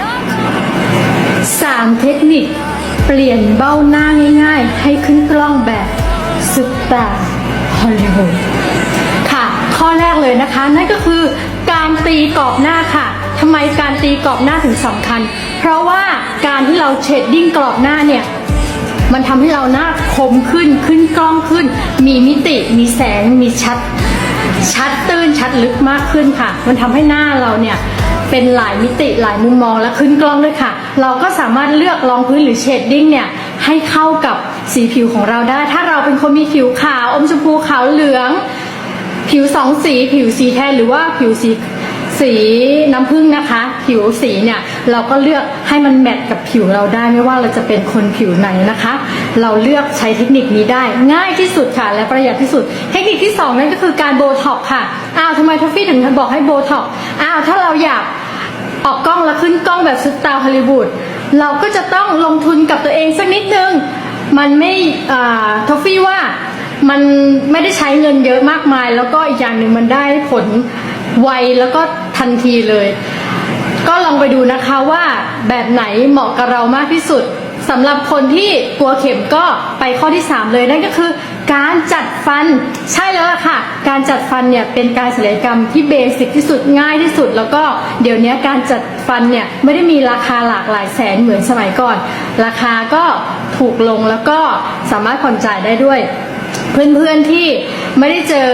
3 เทคนิค เปลี่ยนเบ้าหน้าง่ายๆ ให้ขึ้นกล้องแบบซุปตาฮอลลีวูดค่ะ ข้อแรกเลยนะคะ นั่นก็คือการตีกรอบหน้าค่ะทำไมการตีกรอบหน้าถึงสำคัญ เพราะว่าการที่เราเชดดิ้งกรอบหน้าเนี่ยมันทำให้เราหน้าคมขึ้นขึ้นกล้องขึ้น มีมิติมีแสงมีชัด ชัดตื้นชัดลึกมากขึ้นค่ะ มันทำให้หน้าเราเนี่ย เป็นหลายมิติหลายมุมมองและขึ้นกล้องด้วยค่ะ เราก็สามารถเลือกรองพื้นหรือเชดดิ้งเนี่ยให้เข้ากับสีผิวของเราได้ ถ้าเราเป็นคนมีผิวขาว อมชมพูขาวเหลือง ผิวสองสี ผิวสีแทนหรือว่าผิวสีสีน้ำผึ้งนะคะ ผิวสีเนี่ยเราก็เลือกให้มันแมทกับผิวเราได้ไม่ว่าเราจะเป็นคนผิวไหนนะคะ เราเลือกใช้เทคนิคนี้ได้ง่ายที่สุดค่ะ และประหยัดที่สุด เทคนิคที่สองนั่นก็คือการโบท็อกซ์ค่ะอ้าวทำไมทอฟฟี่ถึงบอกให้โบท็อกซ์อ้าวถ้าเราอยาก ออกกล้องแล้วขึ้นกล้องแบบซุปตาร์ฮอลลีวูดเราก็จะต้องลงทุนกับตัวเองสักนิดนึง มันไม่อ่าทอฟฟี่ว่ามันไม่ได้ใช้เงินเยอะมากมาย แล้วก็อีกอย่างหนึ่งมันได้ผลไวแล้วก็ทันทีเลย ก็ลองไปดูนะคะว่าแบบไหนเหมาะกับเรามากที่สุด สำหรับคนที่กลัวเข็มก็ไปข้อที่ 3 เลยนั่นก็คือ การจัดฟันใช่แล้วค่ะ การจัดฟันเนี่ยเป็นการศัลยกรรมที่เบสิกที่สุดง่ายที่สุด แล้วก็เดี๋ยวนี้การจัดฟันเนี่ยไม่ได้มีราคาหลากหลายแสนเหมือนสมัยก่อน ราคาก็ถูกลงแล้วก็สามารถผ่อนจ่ายได้ด้วย เพื่อนๆที่ไม่ได้เจอ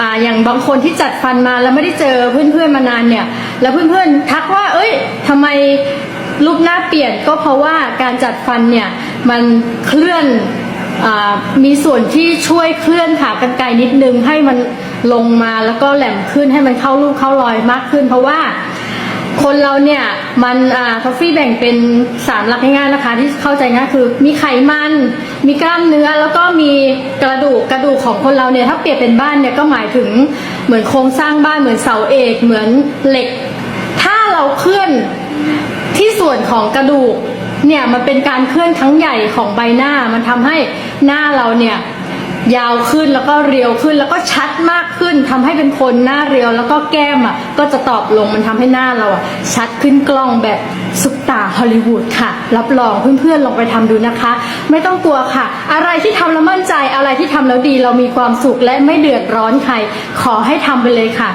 อ่าอย่างบางคนที่จัดฟันมาแล้วไม่ได้เจอเพื่อนๆมานานเนี่ย แล้วเพื่อนๆทักว่า เอ้ยทำไม รูปหน้าเปลี่ยนก็เพราะว่าการจัดฟันเนี่ยมันเคลื่อนอมีส่วนที่ช่วยเคลื่อนขากรรไกรนิดนึงให้มันลงมาแล้วก็แหลมขึ้นให้มันเข้ารูปเข้ารอยมากขึ้น เพราะว่าคนเราเนี่ยมันอ่าทอฟฟี่แบ่งเป็นสามหลักง่ายๆนะคะ ที่เข้าใจง่ายคือ มีไขมัน มีกล้ามเนื้อแล้วก็มีกระดูกกระดูกของคนเราเนี่ยถ้าเปรียบเป็นบ้านเนี่ยก็หมายถึงเหมือนโครงสร้างบ้านเหมือนเสาเอกเหมือนเหล็ก ถ้าเราเคลื่อน ที่ส่วนของกระดูกเนี่ยมันเป็นการเคลื่อนครั้งใหญ่ของใบหน้า มันทำให้หน้าเราเนี่ยยาวขึ้นแล้วก็เรียวขึ้นแล้วก็ชัดมากขึ้นทำให้เป็นคนหน้าเรียวแล้วก็แก้มอะก็จะตอบลงมันทำให้หน้าเราอะชัดขึ้นกล้องแบบซุปตาฮอลลีวูดค่ะ รับรองเพื่อนๆลองไปทำดูนะคะ ไม่ต้องกลัวค่ะ อะไรที่ทำแล้วมั่นใจอะไรที่ทำแล้วดีเรามีความสุขและไม่เดือดร้อนใคร ขอให้ทำไปเลยค่ะ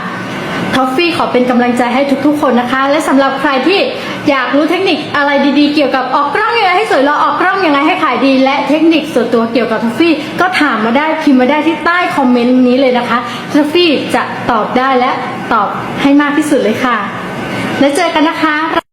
ท็อฟฟี่ขอเป็นกำลังใจให้ทุกๆ คนนะคะ และสำหรับใครที่ อยากรู้เทคนิคอะไรดีๆ เกี่ยวกับออกกล้องยังไงให้สวยรอออกกล้องยังไงให้ขายดี และเทคนิคส่วนตัวเกี่ยวกับทัฟฟี่ก็ถามมาได้พิมพ์มาได้ที่ใต้คอมเมนต์นี้เลยนะคะทัฟฟี่จะตอบได้และตอบให้มากที่สุดเลยค่ะ แล้วเจอกันนะคะ